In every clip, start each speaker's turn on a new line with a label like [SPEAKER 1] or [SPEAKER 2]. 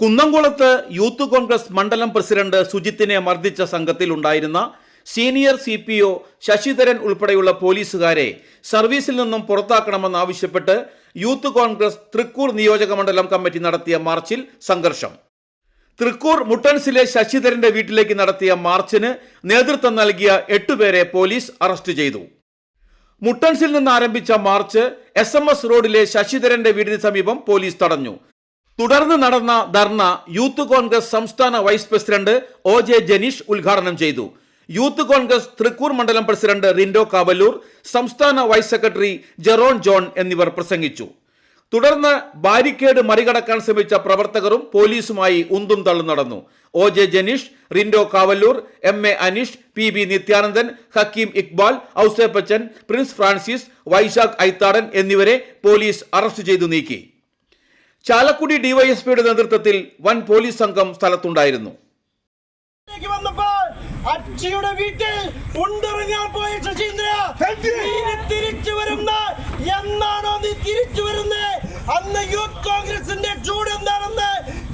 [SPEAKER 1] കുന്നംകുളത്ത് യൂത്ത് കോൺഗ്രസ് മണ്ഡലം പ്രസിഡന്റ് സുജിത്തിനെ മർദ്ദിച്ച സംഘത്തിൽ ഉണ്ടായിരുന്ന senior C P O Sasidharan ഉൾപ്പെടെയുള്ള പോലീസുകാരെ സർവീസിൽ നിന്നും പുറത്താക്കണമെന്നാവശ്യപ്പെട്ട് യൂത്ത് കോൺഗ്രസ് തൃക്കൂർ നിയോജക മണ്ഡലം കമ്മിറ്റി നടത്തിയ മാർച്ചിൽ സംഘർഷം. തൃക്കൂർ മുട്ടൻസിലെ ശശിധരന്റെ വീട്ടിലേക്ക് നടത്തിയ മാർച്ചിന് നേതൃത്വം നൽകിയ എട്ടുപേരെ പോലീസ് അറസ്റ്റ് ചെയ്തു. മുട്ടൻസിൽ നിന്ന് ആരംഭിച്ച മാർച്ച് എസ് എം എസ് റോഡിലെ ശശിധരന്റെ വീടിന് സമീപം പോലീസ് തടഞ്ഞു. തുടർന്ന് നടന്ന ധർണ യൂത്ത് കോൺഗ്രസ് സംസ്ഥാന vice president O J Janeesh ഉദ്ഘാടനം ചെയ്തു. യൂത്ത് കോൺഗ്രസ് തൃക്കൂർ മണ്ഡലം പ്രസിഡന്റ് റിൻഡോ കാവല്ലൂർ സംസ്ഥാന വൈസ് സെക്രട്ടറി ജെറോൺ ജോൺ എന്നിവർ പ്രസംഗിച്ചു. തുടർന്ന് ബാരിക്കേഡ് മറികടക്കാൻ ശ്രമിച്ച പ്രവർത്തകരും പോലീസുമായി ഉന്തും തള്ളും നടന്നു. O J Janeesh Rindo Kavalloor M A Aneesh P B Nithyanandan Hakkim Iqbal Ouseppachan Prince Francis Vaishakh Aithadan എന്നിവരെ പോലീസ് അറസ്റ്റ് ചെയ്തു നീക്കി. ചാലക്കുടി ഡിവൈഎസ്പിയുടെ നേതൃത്വത്തിൽ വൻ പോലീസ് സംഘം സ്ഥലത്തുണ്ടായിരുന്നു.
[SPEAKER 2] അച്ഛയുടെ വീട്ടിൽ ഉണ്ടിറങ്ങാൻ പോയ ശശീന്ദ്ര. നീ തിരിച്ചു വരുന്ന എന്നാണോ നീ തിരിച്ചു വരുന്നത് അന്ന് യൂത്ത് കോൺഗ്രസിന്റെ ചൂട് എന്താണെന്ന്?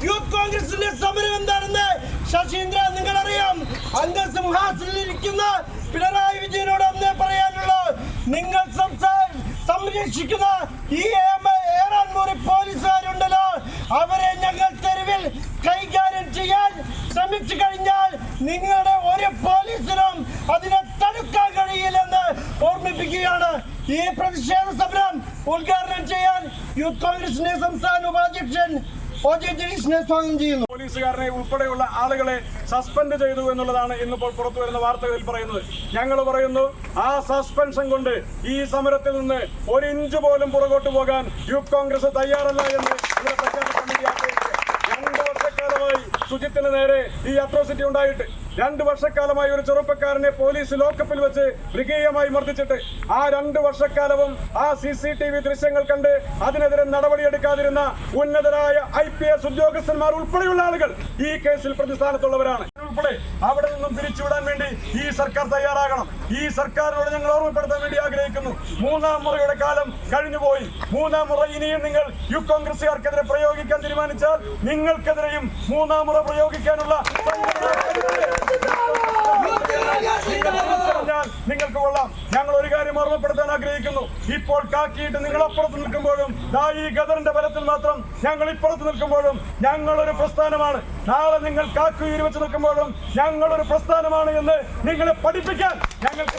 [SPEAKER 2] യൂത്ത് കോൺഗ്രസിന്റെ സമരം എന്താണെന്ന്? ശശീന്ദ്ര നിങ്ങൾ അറിയാം അംഗസിംഹാസനിൽ ഇരിക്കുന്ന പിണറായി വിജയനോട് അന്നേ പറയാനുള്ളൂ. നിങ്ങൾ സംസാര സംരക്ഷിക്കുന്ന ഈ ഏറാൻമൂറി ശ്രമിച്ചു കഴിഞ്ഞാൽ നിങ്ങളുടെ ഒരു പോലീസിനും അതിനെ തടുക്കാൻ കഴിയില്ലെന്ന് ഓർമ്മിപ്പിക്കുകയാണ്. ഈ പ്രതിഷേധ സമരം ഉദ്ഘാടനം ചെയ്യാൻ യൂത്ത് കോൺഗ്രസിന്റെ സംസ്ഥാന ഉപാധ്യക്ഷൻ
[SPEAKER 3] പോലീസുകാരനെ ഉൾപ്പെടെയുള്ള ആളുകളെ സസ്പെൻഡ് ചെയ്തു എന്നുള്ളതാണ് ഇന്നിപ്പോൾ പുറത്തു വരുന്ന വാർത്തകളിൽ പറയുന്നത്. ഞങ്ങൾ പറയുന്നു ആ സസ്പെൻഷൻ കൊണ്ട് ഈ സമരത്തിൽ നിന്ന് ഒരു ഇഞ്ച് പോലും പുറകോട്ട് പോകാൻ യൂത്ത് കോൺഗ്രസ് തയ്യാറല്ല എന്ന് ഇവിടെ രണ്ട് സുജിത്തിന് നേരെ ഈ അട്രോസിറ്റി ഉണ്ടായിട്ട് രണ്ട് വർഷക്കാലമായി ഒരു ചെറുപ്പക്കാരനെ പോലീസ് ലോക്കപ്പിൽ വെച്ച് മൃഗീയമായി മർദ്ദിച്ചിട്ട് ആ രണ്ട് വർഷക്കാലവും ആ സി സി ടി വി ദൃശ്യങ്ങൾ കണ്ട് അതിനെതിരെ നടപടിയെടുക്കാതിരുന്ന ഉന്നതരായ ഐ പി എസ് ഉദ്യോഗസ്ഥന്മാർ ഉൾപ്പെടെയുള്ള ആളുകൾ ഈ കേസിൽ പ്രതിസ്ഥാനത്തുള്ളവരാണ്. ഉൾപ്പെടെ അവിടെ നിന്നും വേണ്ടി ഈ സർക്കാർ തയ്യാറാകണം. ഈ സർക്കാരിനോട് ഞങ്ങൾ ഓർമ്മപ്പെടുത്താൻ വേണ്ടി ആഗ്രഹിക്കുന്നു. മൂന്നാം മുറയുടെ കാലം കഴിഞ്ഞുപോയി. മൂന്നാം മുറ ഇനിയും നിങ്ങൾ യു കോൺഗ്രസുകാർക്കെതിരെ പ്രയോഗിക്കാൻ തീരുമാനിച്ചാൽ നിങ്ങൾക്കെതിരെയും മൂന്നാം മുറ പ്രയോഗിക്കാനുള്ള കൊള്ളാം. ഞങ്ങൾ ഒരു കാര്യം ഓർമ്മപ്പെടുത്താൻ ആഗ്രഹിക്കുന്നു. ഇപ്പോൾ കാക്കിയിട്ട് നിങ്ങൾ അപ്പുറത്ത് നിൽക്കുമ്പോഴും ദാ ഈ ഗദറിന്റെ ബലത്തിൽ മാത്രം ഞങ്ങൾ ഇപ്പുറത്ത് നിൽക്കുമ്പോഴും ഞങ്ങളൊരു പ്രസ്ഥാനമാണ്. നാളെ നിങ്ങൾ കാക്കുയിൽ വെച്ച് നിൽക്കുമ്പോഴും ഞങ്ങളൊരു പ്രസ്ഥാനമാണ് എന്ന് നിങ്ങളെ പഠിപ്പിക്കാൻ ഞങ്ങൾക്ക്